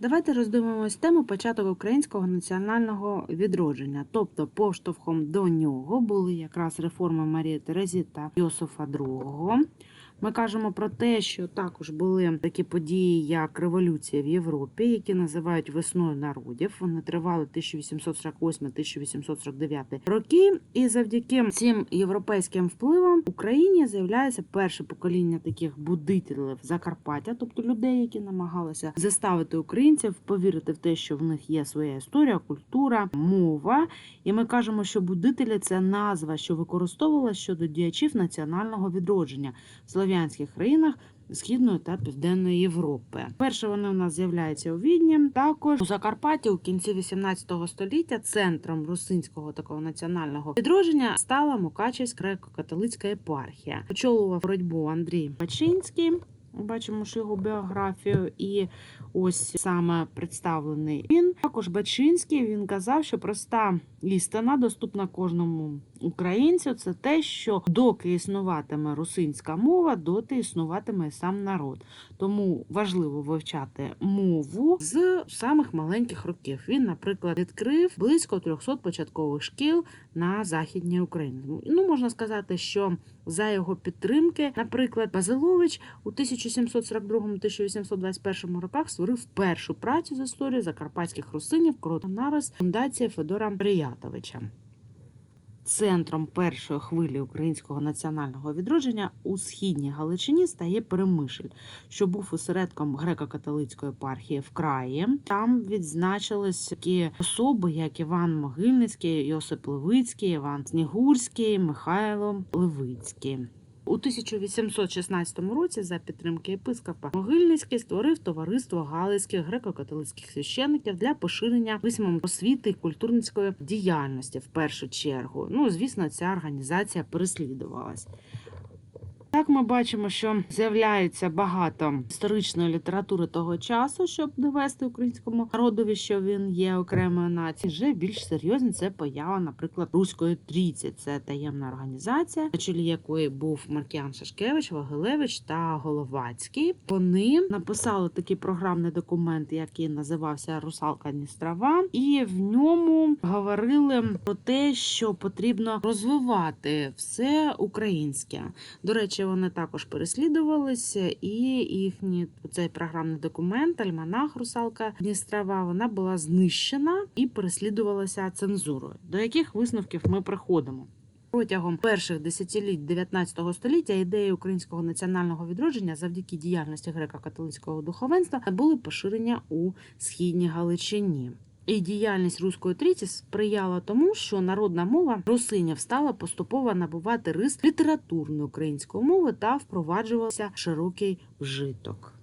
Давайте роздивимось тему початок українського національного відродження. Тобто, поштовхом до нього були якраз реформи Марії Терезі та Йосифа II. Ми кажемо про те, що також були такі події, як революція в Європі, які називають весною народів. Вони тривали 1848-1849 роки. І завдяки цим європейським впливам в Україні з'являється перше покоління таких будителів Закарпаття, тобто людей, які намагалися заставити українців повірити в те, що в них є своя історія, культура, мова. І ми кажемо, що будителі це назва, що використовувалася щодо діячів національного відродження слов'янських країнах. Східної та південної Європи. Перше вони у нас з'являються у Відні. Також у Закарпатті у кінці 18 століття центром русинського такого національного відродження стала Мукачівська греко-католицька єпархія. Очолював боротьбу Андрій Бачинський. Бачимо ж його біографію, і ось саме представлений він. Також Бачинський він казав, що проста істина доступна кожному українцю. Це те, що доки існуватиме русинська мова, доти існуватиме сам народ. Тому важливо вивчати мову з самих маленьких років. Він, наприклад, відкрив близько 300 початкових шкіл на західній Україні. Ну можна сказати, що за його підтримки, наприклад, Базилович у 1742-1821 роках створив першу працю з історії закарпатських русинів нараз фундація Федора Приятовича. Центром першої хвилі українського національного відродження у східній Галичині стає Перемишль, що був осередком греко-католицької епархії в краї. Там відзначились такі особи, як Іван Могильницький, Йосип Левицький, Іван Снігурський, Михайло Левицький. У 1816 році за підтримки єпископа Могильницький створив товариство галицьких греко-католицьких священників для поширення письмом освіти і культурницької діяльності в першу чергу. Ну, звісно, ця організація переслідувалась. Так ми бачимо, що з'являється багато історичної літератури того часу, щоб довести українському народові, що він є окремою нацією. Вже більш серйозні це поява, наприклад, руської трійці. Це таємна організація, на чолі якої був Маркіан Шашкевич, Вагилевич та Головацький. Вони написали такий програмний документ, який називався Русалка Дністрава, і в ньому говорили про те, що потрібно розвивати все українське. До речі, вони також переслідувалися, і їхній цей програмний документ, альманах Русалка Дністрава, вона була знищена і переслідувалася цензурою. До яких висновків ми приходимо? Протягом перших десятиліть 19 століття ідеї українського національного відродження завдяки діяльності греко-католицького духовенства були поширені у східній Галичині. І діяльність руської трійці сприяла тому, що народна мова русинів стала поступово набувати рис літературної української мови та впроваджувався широкий вжиток.